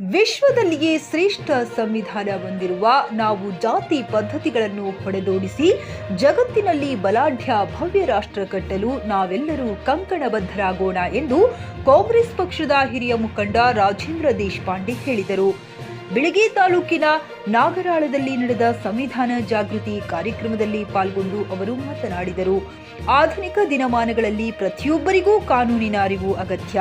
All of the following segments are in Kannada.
ವಿಶ್ವದಲ್ಲಿಯೇ ಶ್ರೇಷ್ಠ ಸಂವಿಧಾನ ಹೊಂದಿರುವ ನಾವು ಜಾತಿ ಪದ್ಧತಿಗಳನ್ನು ಹೊಡೆದೋಡಿಸಿ ಜಗತ್ತಿನಲ್ಲಿ ಬಲಾಢ್ಯ ಭವ್ಯ ರಾಷ್ಟ್ರ ಕಟ್ಟಲು ನಾವೆಲ್ಲರೂ ಕಂಕಣಬದ್ಧರಾಗೋಣ ಎಂದು ಕಾಂಗ್ರೆಸ್ ಪಕ್ಷದ ಹಿರಿಯ ಮುಖಂಡ ರಾಜೇಂದ್ರ ದೇಶಪಾಂಡೆ ಹೇಳಿದರು. ಬೆಳಗ್ಗೆ ತಾಲೂಕಿನ ನಾಗರಾಳದಲ್ಲಿ ನಡೆದ ಸಂವಿಧಾನ ಜಾಗೃತಿ ಕಾರ್ಯಕ್ರಮದಲ್ಲಿ ಪಾಲ್ಗೊಂಡು ಅವರು ಮಾತನಾಡಿದರು. ಆಧುನಿಕ ದಿನಮಾನಗಳಲ್ಲಿ ಪ್ರತಿಯೊಬ್ಬರಿಗೂ ಕಾನೂನಿನ ಅರಿವು ಅಗತ್ಯ.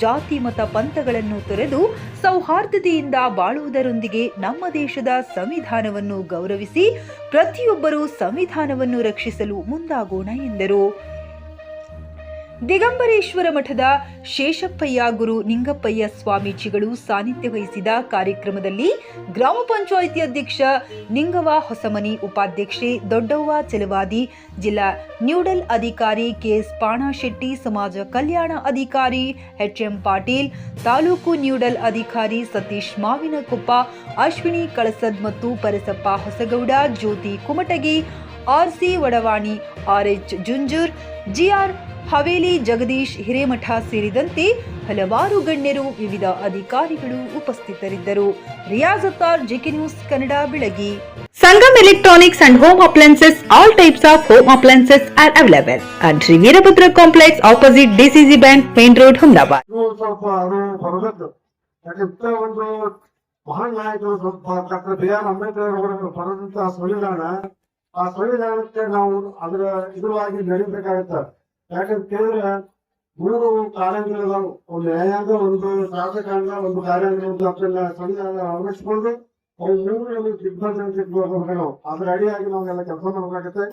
ಜಾತಿ ಮತ ಪಂಥಗಳನ್ನು ತೊರೆದು ಸೌಹಾರ್ದತೆಯಿಂದ ಬಾಳುವುದರೊಂದಿಗೆ ನಮ್ಮ ದೇಶದ ಸಂವಿಧಾನವನ್ನು ಗೌರವಿಸಿ ಪ್ರತಿಯೊಬ್ಬರೂ ಸಂವಿಧಾನವನ್ನು ರಕ್ಷಿಸಲು ಮುಂದಾಗೋಣ ಎಂದರು. ದಿಗಂಬರೇಶ್ವರ ಮಠದ ಶೇಷಪ್ಪಯ್ಯ ಗುರು ನಿಂಗಪ್ಪಯ್ಯ ಸ್ವಾಮೀಜಿಗಳು ಸಾನ್ನಿಧ್ಯ ವಹಿಸಿದ ಕಾರ್ಯಕ್ರಮದಲ್ಲಿ ಗ್ರಾಮ ಪಂಚಾಯಿತಿ ಅಧ್ಯಕ್ಷ ನಿಂಗವ ಹೊಸಮನಿ, ಉಪಾಧ್ಯಕ್ಷೆ ದೊಡ್ಡವ್ವ ಚೆಲವಾದಿ, ಜಿಲ್ಲಾ ನ್ಯೂಡಲ್ ಅಧಿಕಾರಿ ಕೆಎಸ್ ಪಾಣಶೆಟ್ಟಿ, ಸಮಾಜ ಕಲ್ಯಾಣ ಅಧಿಕಾರಿ ಎಚ್ಎಂ ಪಾಟೀಲ್, ತಾಲೂಕು ನ್ಯೂಡಲ್ ಅಧಿಕಾರಿ ಸತೀಶ್ ಮಾವಿನಕೊಪ್ಪ, ಅಶ್ವಿನಿ ಕಳಸದ್ ಮತ್ತು Parasappa Hosagouda, Jyoti Kumatagi R C Vadavani R H Junjur G R Haveli Jagadish Hiremath ಸೇರಿದಂತೆ ಹಲವಾರು ಗಣ್ಯರು ವಿವಿಧ ಅಧಿಕಾರಿಗಳು ಉಪಸ್ಥಿತರಿದ್ದರು. ರಿಯಾಜತ್ತಾರ್ J K news Kannada Belagi. Sangam electronics and home appliances all types of home appliances are available and Shri Veerabhadra complex opposite DCC bank main road ಯಾಕಂತ ಒಂದು ಮಹಾನ್ ನಾಯಕರು ಸ್ವಲ್ಪ ಡಾಕ್ಟರ್ ಬಿ ಆರ್ ಅಂಬೇಡ್ಕರ್ ಅವರು ಬರೆದಂತಹ ಸಂವಿಧಾನ ಆ ಸಂವಿಧಾನಕ್ಕೆ ನಾವು ಅದರ ಇದುವಾಗಿ ನಡೀಬೇಕಾಗತ್ತ. ಯಾಕಂತ ಕೇಳಿದ್ರೆ ಮೂರು ಕಾರ್ಯಾಂಗಗಳು ಒಂದು ನ್ಯಾಯಾಂಗ ಒಂದು ಶಾಸಕಾಂಗ, ಒಂದು ಕಾರ್ಯಾಂಗ, ಒಂದು ಸಂವಿಧಾನ ಅಳವಡಿಸಿಕೊಂಡು ಅವು ಮೂರು ದಿಗ್ಬಂಧನ ನಾವು, ಅದ್ರ ಅಡಿಯಾಗಿ ನಾವೆಲ್ಲ ಕೆಲಸ ಮಾಡಬೇಕಾಗತ್ತೆ.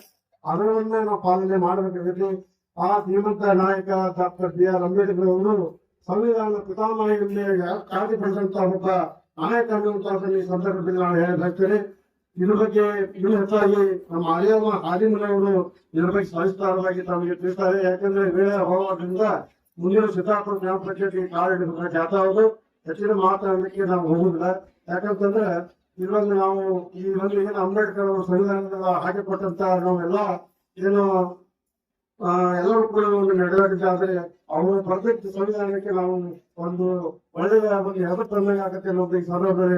ಅದರಲ್ಲೇ ನಾವು ಪಾಲನೆ ಮಾಡಬೇಕಾಗತ್ತೆ. ಆ ಶ್ರೀಮಂತ ನಾಯಕ ಡಾಕ್ಟರ್ ಬಿ ಆರ್ ಅಂಬೇಡ್ಕರ್ ಅವರು ಸಂವಿಧಾನದ ಪಿತಾಮಹಿಯಲ್ಲಿ ಕಾದಿಪಡಿಸಿದಂತ ಒಬ್ಬ ನಾಯಕ ಅನ್ನುವಂತಹ ಸಂದರ್ಭದಲ್ಲಿ ನಾನು ಹೇಳಬಯಸ್ತೇನೆ ಇದ್ರ ಬಗ್ಗೆ ಇನ್ನೂ ಹೆಚ್ಚಾಗಿ ನಮ್ಮ ಆರ್ಯಮ್ಮ ಹಾದಿಮನವರು ಇದ್ರ ಬಗ್ಗೆ ಇರೋದಾಗಿ ತಮಗೆ ತಿಳಿಸ್ತಾರೆ. ಯಾಕಂದ್ರೆ ವೇಳೆ ಅಭಾವದಿಂದ ಮುಂದಿನ ಸಿದ್ದಾಪುರ ಗ್ರಾಮ ಪಂಚಾಯತಿ ಜಾತ ಆಗೋದು ಹೆಚ್ಚಿನ ಮಾತಾಡಲಿಕ್ಕೆ ನಾವು ಹೋಗುದಿಲ್ಲ ಯಾಕಂತಂದ್ರೆ ಇದರಲ್ಲಿ ನಾವು ಈ ಒಂದು ಏನು ಅಂಬೇಡ್ಕರ್ ಅವರು ಸಂವಿಧಾನದ ಹಾಗೆ ಕೊಟ್ಟಂತ ನಾವೆಲ್ಲ ಏನು ಎಲ್ಲರೂ ಕೂಡ ಒಂದು ನಡೆದಾಡಿದ್ದಾದ್ರೆ ಅವರು ಪ್ರತ್ಯೇಕ ಸಂವಿಧಾನಕ್ಕೆ ನಾವು ಒಂದು ಒಳ್ಳೆಯ ಒಂದು ಹೆಸರು ಆಗತ್ತೆ ಅನ್ನೋದು ಈ ಸಂದರ್ಭದಲ್ಲಿ